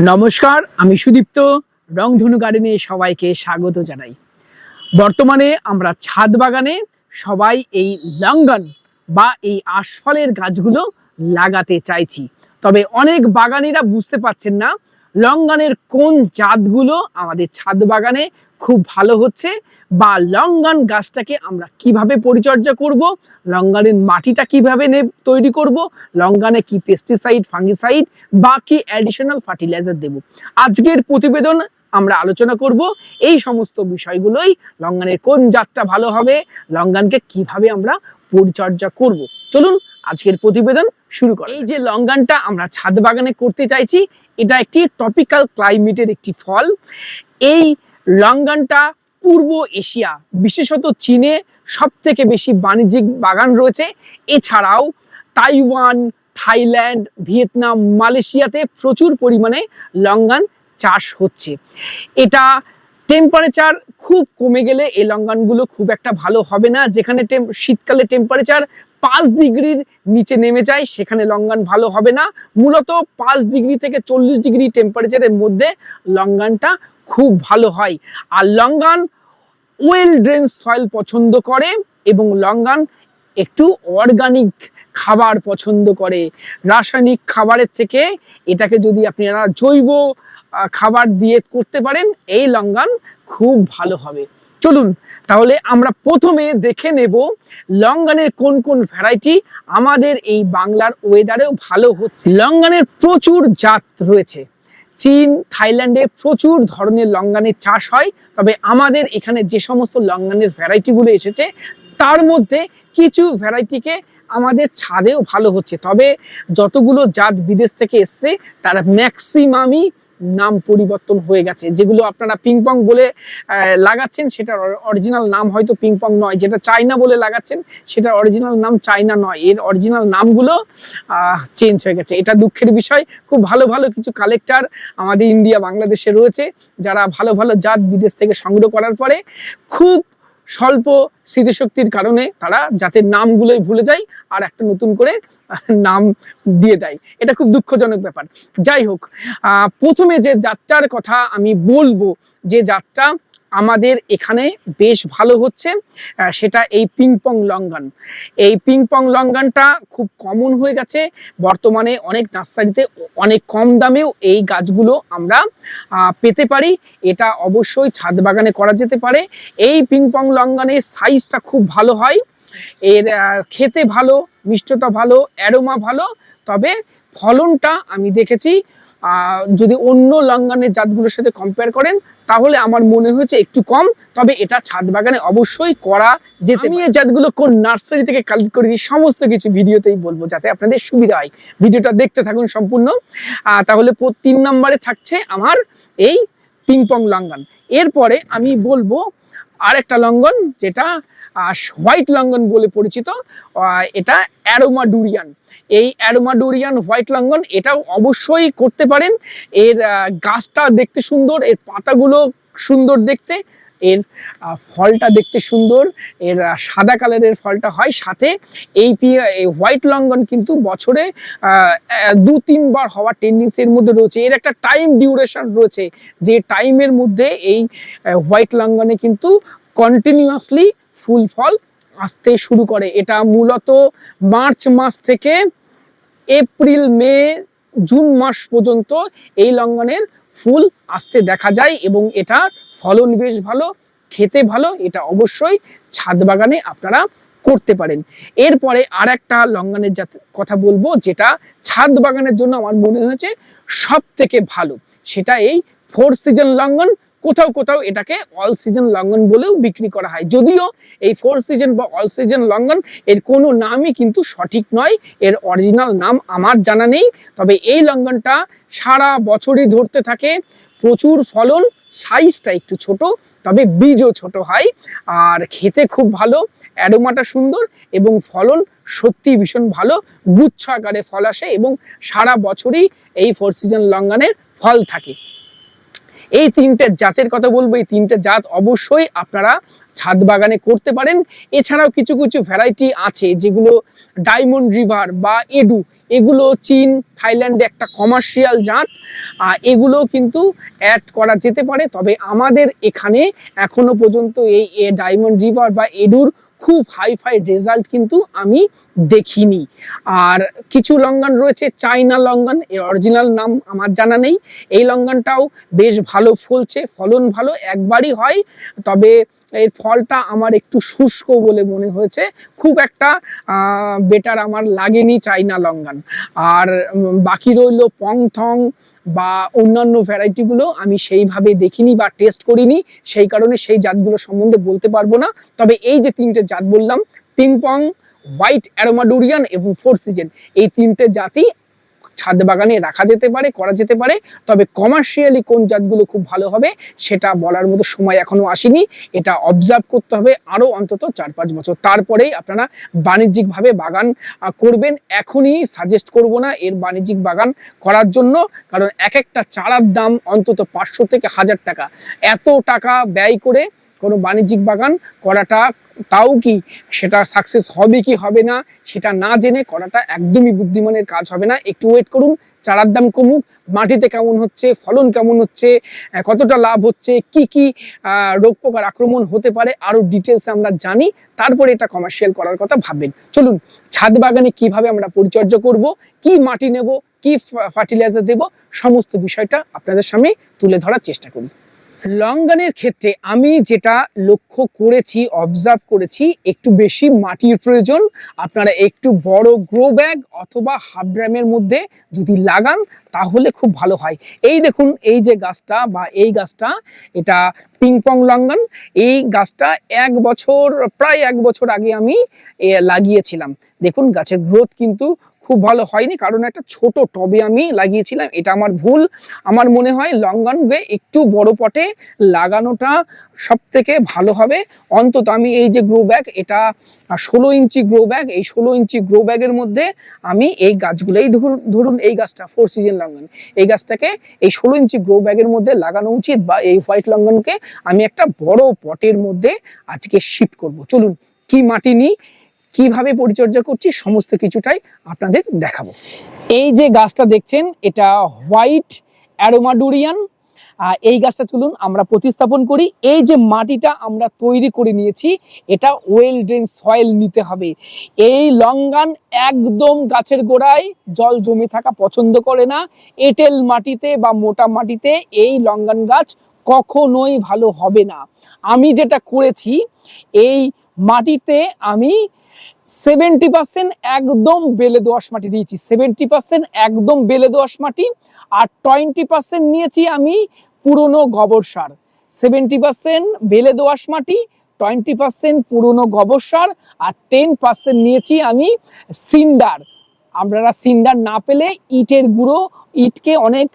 নমস্কার, আমি সুদীপ্ত, রংধনু গার্ডেনে সবাইকে স্বাগত জানাই। বর্তমানে আমরা ছাদ বাগানে সবাই এই লঙ্গন বা এই আশফলের গাছগুলো লাগাতে চাইছি। তবে অনেক বাগানিরা বুঝতে পারছেন না লঙ্গনের কোন জাতগুলো আমাদের ছাদ বাগানে খুব ভালো হচ্ছে বা লঙ্গন গাছটাকে আমরা কীভাবে পরিচর্যা করব? লঙ্গনের মাটিটা কীভাবে তৈরি করব? লঙ্গনে কি পেস্টিসাইড ফাঙ্গিসাইড বা কি অ্যাডিশনাল ফার্টিলাইজার দেব? আজকের প্রতিবেদন আমরা আলোচনা করব এই সমস্ত বিষয়গুলোই, লঙ্গনের কোন জাতটা ভালো হবে, লঙ্গনকে কীভাবে আমরা পরিচর্যা করব? চলুন আজকের প্রতিবেদন শুরু করি এই যে লঙ্গানটা আমরা ছাদ বাগানে করতে চাইছি, এটা একটি টপিক্যাল ক্লাইমেটের একটি ফল। এই লঙ্গানটা পূর্ব এশিয়া, বিশেষত চীনে সব থেকে বেশি বাণিজ্যিক বাগান রয়েছে। এছাড়াও তাইওয়ান, থাইল্যান্ড, ভিয়েতনাম, মালয়েশিয়াতে প্রচুর পরিমাণে লঙ্গান চাষ হচ্ছে। এটা টেম্পারেচার খুব কমে গেলে এই লঙ্গানগুলো খুব একটা ভালো হবে না। যেখানে শীতকালে টেম্পারেচার পাঁচ ডিগ্রির নিচে নেমে যায়, সেখানে লঙ্গান ভালো হবে না। মূলত পাঁচ ডিগ্রি থেকে চল্লিশ ডিগ্রি টেম্পারেচারের মধ্যে লঙ্গানটা খুব ভালো হয়। আর লঙ্গান ওয়েল ড্রেন সয়েল পছন্দ করে এবং লঙ্গান একটু অর্গানিক খাবার পছন্দ করে। রাসায়নিক খাবারের থেকে এটাকে যদি আপনারা জৈব খাবার দিয়ে করতে পারেন, এই লঙ্গান খুব ভালো হবে। চলুন, তাহলে আমরা প্রথমে দেখে নেব লঙ্গানের কোন কোন ভ্যারাইটি আমাদের এই বাংলার ওয়েদারেও ভালো হচ্ছে। লঙ্গানের প্রচুর জাত রয়েছে। চীন, থাইল্যান্ডে প্রচুর ধরনের লঙ্গানের চাষ হয়। তবে আমাদের এখানে যে সমস্ত লঙ্গানের ভ্যারাইটিগুলো এসেছে, তার মধ্যে কিছু ভ্যারাইটিকে আমাদের ছাদেও ভালো হচ্ছে। তবে যতগুলো জাত বিদেশ থেকে এসছে, তারা ম্যাক্সিমামই নাম পরিবর্তন হয়ে গেছে। যেগুলো আপনারা পিংপং বলে লাগাচ্ছেন, সেটার অরিজিনাল নাম হয়তো পিংপং নয়। যেটা চাইনা বলে লাগাচ্ছেন সেটা অরিজিনাল নাম চাইনা নয়। এর অরিজিনাল নামগুলো চেঞ্জ হয়ে গেছে। এটা দুঃখের বিষয়। খুব ভালো ভালো কিছু কালেক্টার আমাদের ইন্ডিয়া বাংলাদেশে রয়েছে, যারা ভালো ভালো জাত বিদেশ থেকে সংগ্রহ করার পরে খুব স্বল্প স্মৃতিশক্তির কারণে তারা জাতের নামগুলোই ভুলে যায় আর একটা নতুন করে নাম দিয়ে দেয়। এটা খুব দুঃখজনক ব্যাপার। যাই হোক প্রথমে যে যাত্রার কথা আমি বলব, যে যাত্রা আমাদের এখানে বেশ ভালো হচ্ছে সেটা এই পিংপং লঙ্গান এই পিংপং লঙ্গানটা খুব কমন হয়ে গেছে, বর্তমানে অনেক নার্সারিতে অনেক কম দামেও এই গাছগুলো আমরা পেতে পারি। এটা অবশ্যই ছাদ বাগানে করা যেতে পারে। এই পিংপং লঙ্গানের সাইজটা খুব ভালো হয়। এর খেতে ভালো, মিষ্টতা ভালো অ্যারোমা ভালো, তবে ফলনটা আমি দেখেছি যদি অন্য লঙ্গানের জাতগুলোর সাথে কম্পেয়ার করেন তাহলে আমার মনে হয়েছে একটু কম তবে এটা ছাদ বাগানে অবশ্যই করা যেতে আমি এই জাতগুলো কোন নার্সারি থেকে কালেক্ট করেছি সমস্ত কিছু ভিডিওতেই বলব যাতে আপনাদের সুবিধা হয়। ভিডিওটা দেখতে থাকুন সম্পূর্ণ। তাহলে তিন নম্বরে থাকছে আমার এই পিংপং লঙ্গান এরপরে আমি বলব আরেকটা লঙ্ঘন যেটা হোয়াইট লঙ্ঘন বলে পরিচিত এটা অ্যারোমা ডুরিয়ান এই অ্যারোমা ডুরিয়ান হোয়াইট লঙ্গন এটা অবশ্যই করতে পারেন। এর গাছটা দেখতে সুন্দর, এর পাতাগুলো সুন্দর দেখতে। এর ফলটা দেখতে সুন্দর। এর সাদা কালারের ফলটা হয়। সাথে এই হোয়াইট লঙ্গন কিন্তু বছরে দু তিনবার হওয়ার টেন্ডেন্সির মধ্যে রয়েছে। এর একটা টাইম ডিউরেশন রয়েছে যে টাইমের মধ্যে এই হোয়াইট লঙ্গনে কিন্তু কন্টিনিউয়াসলি ফুল ফল আসতে শুরু করে। এটা মূলত মার্চ মাস থেকে এপ্রিল, মে, জুন মাস পর্যন্ত এই লঙ্ঘনের ফুল আসতে দেখা যায় এবং এটা ফলন বেশ ভালো, খেতে ভালো, এটা অবশ্যই ছাদ বাগানে আপনারা করতে পারেন। এরপরে আর একটা লঙ্গানের কথা বলব, যেটা ছাদ বাগানের জন্য আমার মনে হয়েছে সব থেকে ভালো। সেটা এই ফোর সিজন লঙ্ঘন কোথাও কোথাও এটাকে অল সিজন লঙ্ঘন বলেও বিক্রি করা হয়। যদিও এই ফোর সিজন বা অল সিজন লঙ্ঘন এর কোনো নামই কিন্তু সঠিক নয়, এর অরিজিনাল নাম আমার জানা নেই। তবে এই লঙ্ঘনটা সারা বছরই ধরতে থাকে। প্রচুর ফলন সাইজটা একটু ছোট, তবে বীজও ছোট হয়। আর খেতে খুব ভালো অ্যারোমাটা সুন্দর এবং ফলন সত্যি ভীষণ ভালো। গুচ্ছ আকারে ফল আসে এবং সারা বছরই এই ফোর সিজন লঙ্ঘনের ফল থাকে। এই তিনটে জাতের কথা বলব এই তিনটে জাত অবশ্যই আপনারা ছাদ বাগানে করতে পারেন। এছাড়াও কিছু কিছু ভ্যারাইটি আছে যেগুলো ডায়মন্ড রিভার বা এডু এগুলো চীন থাইল্যান্ডে একটা কমার্শিয়াল জাত। আহ, এগুলো কিন্তু অ্যাড করা যেতে পারে তবে আমাদের এখানে এখনও পর্যন্ত এই ডায়মন্ড রিভার বা এডুর খুব হাই ফাই রেজাল্ট কিন্তু আমি দেখিনি। আর কিছু লঙ্গন রয়েছে চাইনা লঙ্গন এর অরিজিনাল নাম আমার জানা নেই। এই লঙ্ঘনটাও বেশ ভালো ফলছে, ফলন ভালো, একবারই হয়। তবে এর ফলটা আমার একটু শুষ্ক বলে মনে হয়েছে। খুব একটা বেটার আমার লাগেনি চাইনা লঙ্গান আর বাকি রইল পংথং বা অন্যান্য ভ্যারাইটিগুলো আমি সেইভাবে দেখিনি বা টেস্ট করিনি। সেই কারণে সেই জাতগুলো সম্বন্ধে বলতে পারব না। তবে এই যে তিনটে জাত বললাম পিংপং হোয়াইট অ্যারোমাডুরিয়ান এবং ফোর সিজন এই তিনটে জাতি ছাদ বাগানে রাখা যেতে পারে, করা যেতে পারে। তবে কমার্শিয়ালি কোন জাতগুলো খুব ভালো হবে, সেটা বলার মতো সময় এখনও আসেনি। এটা অবজার্ভ করতে হবে আরও অন্তত চার পাঁচ বছর। তারপরেই আপনারা বাণিজ্যিকভাবে বাগান করবেন। এখনই সাজেস্ট করব না এর বাণিজ্যিক বাগান করার জন্য। কারণ এক একটা চারার দাম অন্তত পাঁচশো থেকে হাজার টাকা। এত টাকা ব্যয় করে কোনো বাণিজ্যিক বাগান করাটা তাও কি সেটা সাকসেস হবে কি হবে না সেটা না জেনে করাটা একদমই বুদ্ধিমানের কাজ হবে না। একটু ওয়েট করুন, চারার দাম কমুক, মাটিতে কেমন হচ্ছে, ফলন কেমন হচ্ছে কতটা লাভ হচ্ছে, কি কি রোগ পোকার আক্রমণ হতে পারে, আরও ডিটেলস আমরা জানি, তারপরে এটা কমার্শিয়াল করার কথা ভাববেন। চলুন, ছাদ বাগানে কীভাবে আমরা পরিচর্যা করব, কি মাটি নেব, কি ফার্টিলাইজার দেব, সমস্ত বিষয়টা আপনাদের সামনে তুলে ধরার চেষ্টা করি। লং গানের ক্ষেত্রে আমি যেটা লক্ষ্য করেছি অবজার্ভ করেছি, একটু বেশি মাটির প্রয়োজন। আপনারা একটু বড় গ্রো ব্যাগ অথবা হাফ ড্রামের মধ্যে যদি লাগান, তাহলে খুব ভালো হয়। এই দেখুন, এই যে গাছটা বা এই গাছটা, এটা পিংপং লঙ্ঘন। এই গাছটা এক বছর, প্রায় এক বছর আগে আমি লাগিয়েছিলাম। দেখুন, গাছের গ্রোথ কিন্তু খুব ভালো হয়নি, কারণ একটা ছোট টবে আমি লাগিয়েছিলাম, এটা আমার ভুল। আমার মনে হয় লঙ্ঘন বে একটু বড় পটে লাগানোটা সব থেকে ভালো হবে। অন্তত আমি এই যে গ্রো ব্যাগ এটা ষোলো ইঞ্চি গ্রো ব্যাগ এই ষোলো ইঞ্চি গ্রো ব্যাগের মধ্যে আমি এই গাছগুলোই ধরুন এই গাছটা ফোর সিজন লঙ্গন। এই গাছটাকে এই ষোলো ইঞ্চি গ্রো ব্যাগের মধ্যে লাগানো উচিত বা এই হোয়াইট লঙ্গনকে আমি একটা বড় পটের মধ্যে আজকে শিফট করব। চলুন, কি মাটি নিই? কীভাবে পরিচর্যা করছি, সমস্ত কিছুটাই আপনাদের দেখাবো। এই যে গাছটা দেখছেন, এটা হোয়াইট অ্যারোমাডুরিয়ান। এই গাছটা চলুন আমরা প্রতিস্থাপন করি। এই যে মাটিটা আমরা তৈরি করে নিয়েছি, এটা ওয়েল ড্রেন সয়েল নিতে হবে। এই লঙ্গান একদম গাছের গোড়ায়, জল জমে থাকা পছন্দ করে না। এঁটেল মাটিতে বা মোটা মাটিতে এই লঙ্গান গাছ কখনোই ভালো হবে না। আমি যেটা করেছি, এই মাটিতে আমি সেভেন্টি পার্সেন্ট একদম বেলে দোআঁশ মাটি দিয়েছি। সেভেন্টি পার্সেন্ট একদম বেলে দোআঁশ মাটি। আর টোয়েন্টি পার্সেন্ট নিয়েছি আমি পুরনো গোবর সার। সেভেন্টি পার্সেন্ট বেলে দোআঁশ মাটি, টোয়েন্টি পার্সেন্ট পুরনো গোবর সার, আর টেন পার্সেন্ট নিয়েছি আমি সিন্ডার। আপনারা সিন্ডার না পেলে ইটের গুঁড়ো, ইটকে অনেক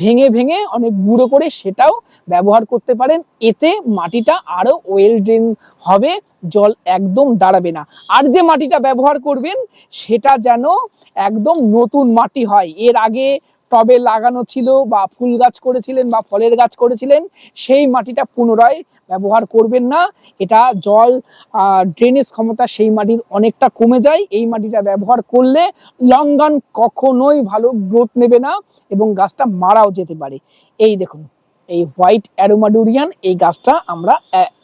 ভেঙে ভেঙে অনেক গুঁড়ো করে সেটাও ব্যবহার করতে পারেন। এতে মাটিটা আরও ওয়েল ড্রেন হবে, জল একদম দাঁড়াবে না। আর যে মাটিটা ব্যবহার করবেন, সেটা যেন একদম নতুন মাটি হয়। এর আগে টবে লাগানো ছিল বা ফুল গাছ করেছিলেন বা ফলের গাছ করেছিলেন, সেই মাটিটা পুনরায় ব্যবহার করবেন না। এটা জল ড্রেনেজ ক্ষমতা সেই মাটির অনেকটা কমে যায়। এই মাটিটা ব্যবহার করলে লঙ্গান কখনোই ভালো গ্রোথ নেবে না এবং গাছটা মারাও যেতে পারে। এই দেখুন। এই হোয়াইট অ্যারোমাডুরিয়ান এই গাছটা আমরা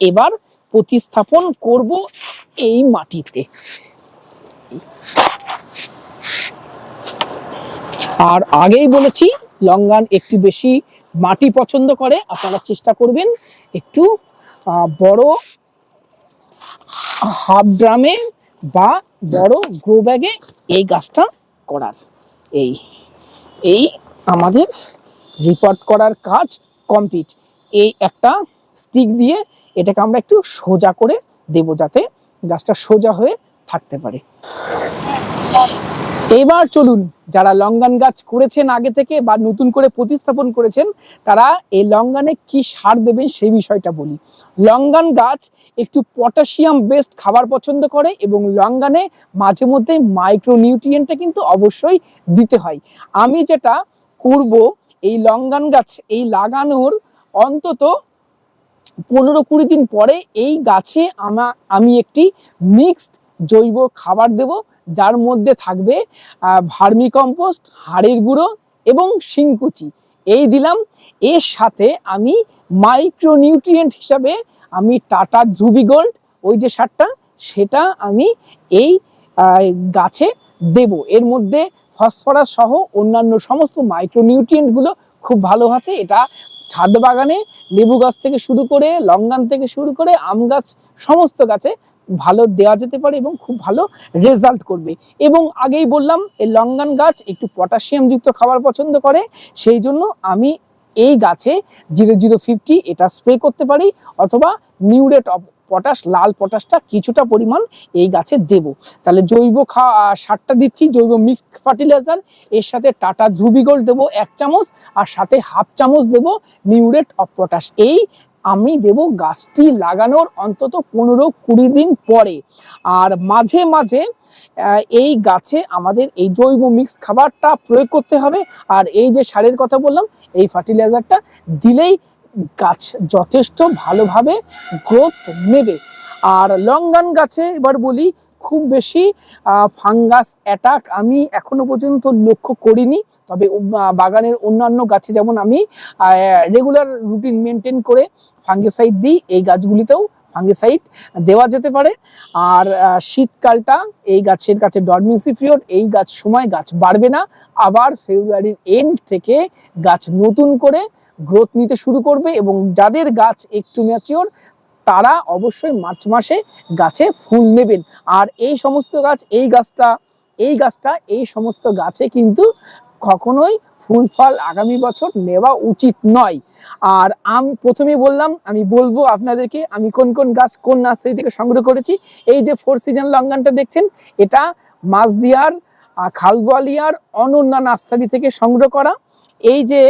এবার প্রতিস্থাপন করব এই মাটিতে। আর আগেই বলেছি, লঙ্গান একটু বেশি মাটি পছন্দ করে, আপনারা চেষ্টা করবেন একটু বড় হাফ ড্রামে বা বড় গ্রো ব্যাগে এই গাছটা করার। এই এই আমাদের রিপোর্ট করার কাজ কমপ্লিট এই একটা স্টিক দিয়ে এটাকে আমরা একটু সোজা করে দেব যাতে গাছটা সোজা হয়ে থাকতে পারে। এবার চলুন, যারা লঙ্গান গাছ করেছেন আগে থেকে বা নতুন করে প্রতিস্থাপন করেছেন, তারা এই লঙ্গানে কি সার দেবেন সেই বিষয়টা বলি। লঙ্গান গাছ একটু পটাশিয়াম বেসড খাবার পছন্দ করে এবং লঙ্গানে মাঝে মধ্যে মাইক্রোনিউট্রিয়েন্টটা কিন্তু অবশ্যই দিতে হয়। আমি যেটা করব এই লঙ্গান গাছ, এই লাগানোর অন্তত পনেরো কুড়ি দিন পরে এই গাছে আমা, আমি একটি মিক্সড জৈব খাবার দেব, যার মধ্যে থাকবে ভার্মি কম্পোস্ট হাড়ের গুঁড়ো এবং শিংকুচি। এই দিলাম। এর সাথে আমি মাইক্রোনিউট্রিয়েন্ট হিসাবে আমি টাটা ধ্রুবি গোল্ড, ওই যে সারটা, সেটা আমি এই গাছে দেব। এর মধ্যে ফসফরাস সহ অন্যান্য সমস্ত মাইক্রোনিউট্রিয়েন্টগুলো খুব ভালো আছে। এটা ছাদ বাগানে লেবু গাছ থেকে শুরু করে লঙ্গান থেকে শুরু করে আম গাছ সমস্ত গাছে ভালো দেওয়া যেতে পারে এবং খুব ভালো রেজাল্ট করবে। এবং আগেই বললাম, এই লঙ্গান গাছ একটু পটাশিয়াম যুক্ত খাবার পছন্দ করে, সেই জন্য আমি এই গাছে জিরো জিরো ফিফটি এটা স্প্রে করতে পারি অথবা নিউরেট পটাশ, লাল পটাশটা কিছুটা পরিমাণ এই গাছে দেব। তাহলে জৈব খা সারটা দিচ্ছি, জৈব মিক্স ফার্টিলাইজার এর সাথে টাটা ধ্রুবি গোল্ড দেবো এক চামচ, আর সাথে হাফ চামচ দেব মিউরেট অফ পটাশ। এই আমি দেব গাছটি লাগানোর অন্তত পনেরো কুড়ি দিন পরে। আর মাঝে মাঝে এই গাছে আমাদের এই জৈব মিক্স খাবারটা প্রয়োগ করতে হবে। আর এই যে সারের কথা বললাম, এই ফার্টিলাইজারটা দিলেই গাছ যথেষ্ট ভালোভাবে গ্রোথ নেবে। আর লঙ্গান গাছে এবার বলি, খুব বেশি ফাঙ্গাস অ্যাটাক আমি এখনও পর্যন্ত লক্ষ্য করিনি। তবে বাগানের অন্যান্য গাছে যেমন আমি রেগুলার রুটিন মেনটেন করে ফাঙ্গিসাইড দিই, এই গাছগুলিতেও ফাঙ্গিসাইড দেওয়া যেতে পারে। আর শীতকালটা এই গাছের কাছে ডরমিসি পিরিয়ড এই গাছ সময় গাছ বাড়বে না। আবার ফেব্রুয়ারির এন্ড থেকে গাছ নতুন করে গ্রোথ নিতে শুরু করবে এবং যাদের গাছ একটু ম্যাচিওর তারা অবশ্যই মার্চ মাসে গাছে ফুল নেবেন। আর এই সমস্ত গাছ এই গাছটা এই গাছটা এই সমস্ত গাছে কিন্তু কখনোই ফুল ফল আগামী বছর নেওয়া উচিত নয়। আর আমি প্রথমেই বললাম আমি বলব আপনাদেরকে আমি কোন কোন গাছ কোন নার্সারি থেকে সংগ্রহ করেছি এই যে ফোর সিজন লঙ্গানটা দেখছেন এটা মাছদিয়ার আহ, খালবোয়ালিয়ার অনন্যা নার্সারি থেকে সংগ্রহ করা। এই যে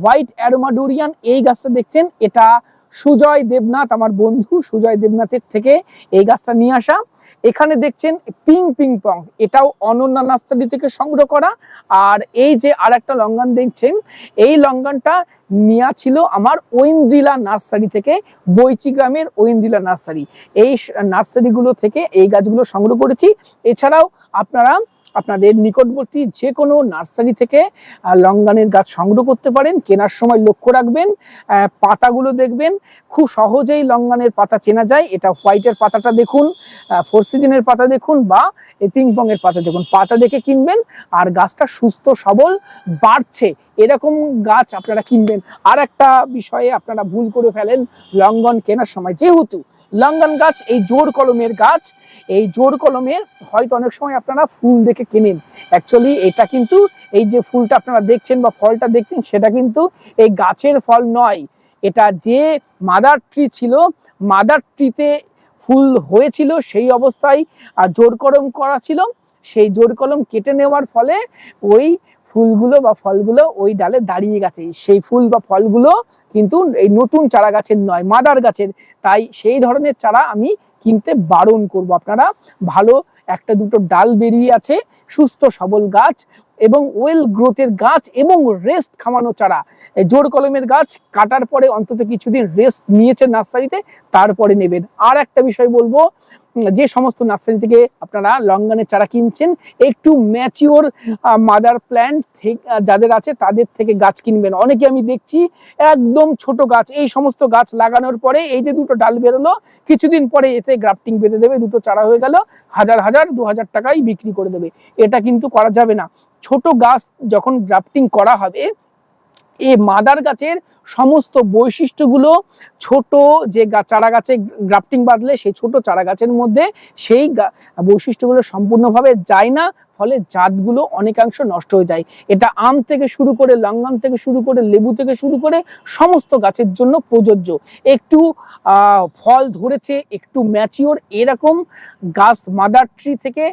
হোয়াইট অ্যারোমাডুরিয়ান এই গাছটা দেখছেন, এটা সুজয় দেবনাথ, আমার বন্ধু সুজয় দেবনাথের থেকে এই গাছটা নিয়ে আসা। এখানে দেখছেন পিং পিং পং এটাও অনন্যা নার্সারি থেকে সংগ্রহ করা। আর এই যে আর একটা লঙ্গান দেখছেন, এই লঙ্গানটা নেওয়া ছিল আমার ঐন্দ্রিলা নার্সারি থেকে, বৈচি গ্রামের ঐন্দ্রিলা নার্সারি। এই নার্সারিগুলো থেকে এই গাছগুলো সংগ্রহ করেছি। এছাড়াও আপনারা আপনাদের নিকটবর্তী যে কোনো নার্সারি থেকে লঙ্গানের গাছ সংগ্রহ করতে পারেন, কেনার সময় লক্ষ্য রাখবেন পাতাগুলো দেখবেন, খুব সহজেই লঙ্গানের পাতা চেনা যায়, এটা হোয়াইটের পাতাটা দেখুন ফোর সিজনের পাতা দেখুন বা এই পিংপং পাতা দেখুন। পাতা দেখে কিনবেন, আর গাছটা সুস্থ, সবল, বাড়ছে এরকম গাছ আপনারা কিনবেন। আর একটা বিষয়ে আপনারা ভুল করে ফেলেন, লঙ্গন কেনার সময়। যেহেতু লঙ্গন গাছ, এই জোর কলমের গাছ, এই জোর কলমের হয়তো অনেক সময় আপনারা ফুল দেখে কেনেন। অ্যাকচুয়ালি এটা কিন্তু এই যে ফুলটা আপনারা দেখছেন বা ফলটা দেখছেন, সেটা কিন্তু এই গাছের ফল নয়। এটা যে মাদার ট্রি ছিল, মাদার ট্রিতে ফুল হয়েছিল সেই অবস্থায় জোর কলম করা ছিল। সেই জোর কলম কেটে নেওয়ার ফলে ওই ফুলগুলো বা ফলগুলো ওই ডালে দাঁড়িয়ে গেছে। সেই ফুল বা ফলগুলো কিন্তু এই নতুন চারা গাছের নয়, মাদার গাছের। তাই সেই ধরনের চারা আমি কিনতে বারণ করব। আপনারা ভালো একটা দুটো ডাল বেরিয়ে আছে, সুস্থ সবল গাছ এবং ওয়েল গ্রোথের গাছ এবং রেস্ট খামানো চারা। জোর কলমের গাছ কাটার পরে অন্তত কিছুদিন রেস্ট নিয়েছে নার্সারিতে, তারপরে নেবেন। আর একটা বিষয় বলব যে সমস্ত নার্সারি থেকে আপনারা লঙ্গানের চারা কিনছেন, একটু ম্যাচিওর মাদার প্ল্যান্ট যাদের আছে তাদের থেকে গাছ কিনবেন। অনেকে আমি দেখছি একদম ছোট গাছ, এই সমস্ত গাছ লাগানোর পরে এই যে দুটো ডাল বেরোলো, কিছুদিন পরে এতে গ্রাফটিং বেঁধে দেবে, দুটো চারা হয়ে গেল, হাজার হাজার, দু হাজার টাকায় বিক্রি করে দেবে। এটা কিন্তু করা যাবে না। ছোট গাছ যখন গ্রাফটিং করা হবে, এ মাদার গাছের সমস্ত বৈশিষ্ট্যগুলো ছোট যে চারা গাছে গ্রাফটিং বাঁধলে সেই ছোট চারা গাছের মধ্যে সেই বৈশিষ্ট্যগুলো সম্পূর্ণভাবে যায় না। ফলে জাতগুলো অনেকাংশ নষ্ট হয়ে যায়। এটা আম থেকে শুরু করে লঙ্গন থেকে শুরু করে লেবু থেকে শুরু করে সমস্ত গাছের জন্য প্রযোজ্য। একটু ফল ধরেছে, একটু ম্যাচিওর এরকম গাছ মাদার ট্রি থেকে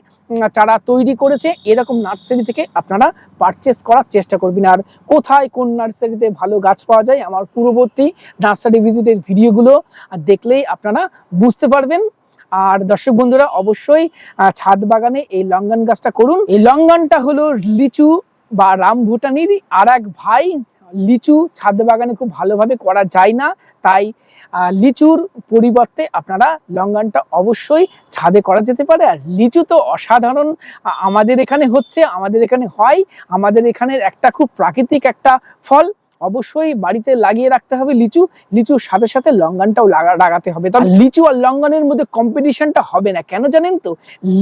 চারা তৈরি করেছে, এরকম নার্সারি থেকে আপনারা পারচেস করার চেষ্টা করবেন। আর কোথায় কোন নার্সারিতে ভালো গাছ পাওয়া যায়, আমার পূর্ববর্তী নার্সারি ভিজিটের ভিডিওগুলো দেখলেই আপনারা বুঝতে পারবেন। আর দর্শক বন্ধুরা, অবশ্যই ছাদ বাগানে এই লঙ্গন গাছটা করুন। এই লঙ্গনটা হলো লিচু বা রাম ভুটানির আর এক ভাই। লিচু ছাদ বাগানে খুব ভালোভাবে করা যায় না, তাই লিচুর পরিবর্তে আপনারা লঙ্গানটা অবশ্যই ছাদে করা যেতে পারে। আর লিচু তো অসাধারণ আমাদের এখানে হচ্ছে, আমাদের এখানে হয়। আমাদের এখানের একটা খুব প্রাকৃতিক একটা ফল অবশ্যই বাড়িতে লাগিয়ে রাখতে হবে লিচু। লিচুর সাথে সাথে লঙ্গানটাও লাগা লাগাতে হবে। তবে লিচু আর লঙ্গনের মধ্যে কম্পিটিশনটা হবে না। কেন জানেন তো?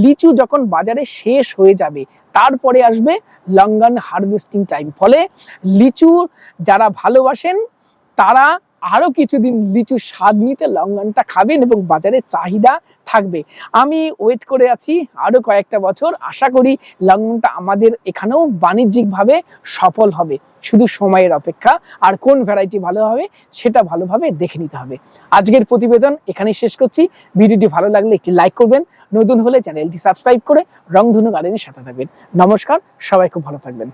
লিচু যখন বাজারে শেষ হয়ে যাবে, তারপরে আসবে লঙ্গন হারভেস্টিং টাইম ফলে লিচু যারা ভালোবাসেন, তারা আরও কিছুদিন লিচুর স্বাদ নিতে লঙ্গানটা খাবেন এবং বাজারে চাহিদা থাকবে। আমি ওয়েট করে আছি আরও কয়েকটা বছর। আশা করি লঙ্ঘনটা আমাদের এখানেও বাণিজ্যিকভাবে সফল হবে। শুধু সময়ের অপেক্ষা, আর কোন ভ্যারাইটি ভালো হবে সেটা ভালোভাবে দেখে নিতে হবে। আজকের প্রতিবেদন এখানেই শেষ করছি। ভিডিওটি ভালো লাগলে একটি লাইক করবেন। নতুন হলে চ্যানেলটি সাবস্ক্রাইব করে রংধনু গার্ডেনের সাথে থাকবেন। নমস্কার, সবাই খুব ভালো থাকবেন।